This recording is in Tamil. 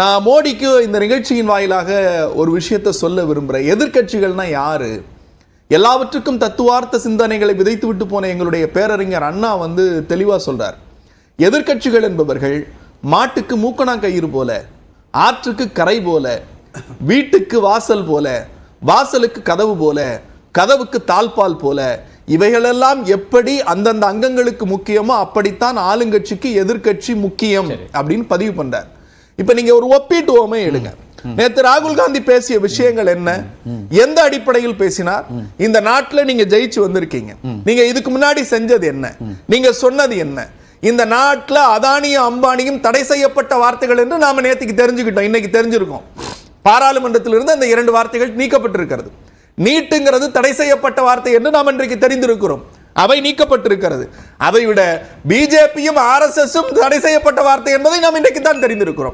நான் மோடிக்கு இந்த நிகழ்ச்சியின் வாயிலாக ஒரு விஷயத்தை சொல்ல விரும்புகிறேன் எதிர்க்கட்சிகள்னா யாரு? எல்லாவற்றுக்கும் தத்துவார்த்த சிந்தனைகளை விதைத்து விட்டு போன எங்களுடைய பேரறிஞர் அண்ணா வந்து தெளிவா சொல்றார். எதிர்க்கட்சிகள் என்பவர்கள் மாட்டுக்கு மூக்கணா கயிறு போல ஆற்றுக்கு கரை போல வீட்டுக்கு வாசல் போல வாசலுக்கு கதவு போல கதவுக்கு தாழ்பால் போல இவைகளெல்லாம் எப்படி அந்தந்த அங்கங்களுக்கு முக்கியமோ அப்படித்தான் ஆளுங்கட்சிக்கு எதிர்க்கட்சி முக்கியம் அப்படின்னு பதிவு பண்றார். இப்ப நீங்க ஒரு ஒப்பீட்டு ஓமை எடுங்க நேத்து ராகுல் காந்தி பேசிய விஷயங்கள் என்ன? எந்த அடிப்படையில் பேசினார்? இந்த நாட்டுல நீங்க ஜெயிச்சு வந்திருக்கீங்க. நீங்க இதுக்கு முன்னாடி செஞ்சது என்ன? நீங்க சொன்னது என்ன? இந்த நாட்டுல அதானியும் அம்பானியும் தடை செய்யப்பட்ட வார்த்தைகள் என்று நாம நேத்துக்கு தெரிஞ்சுக்கிட்டோம். இன்னைக்கு தெரிஞ்சிருக்கோம். பாராளுமன்றத்திலிருந்து அந்த இரண்டு வார்த்தைகள் நீக்கப்பட்டிருக்கிறது. நீட்டுங்கிறது தடை செய்யப்பட்ட வார்த்தை என்று நாம் இன்றைக்கு தெரிந்திருக்கிறோம். அவை நீக்கப்பட்டிருக்கிறது. அதை விட பிஜேபியும் ஆர்எஸ்எஸும் தடை செய்யப்பட்ட வார்த்தை என்பதை நாம் இன்றைக்கு தான் தெரிந்திருக்கிறோம்.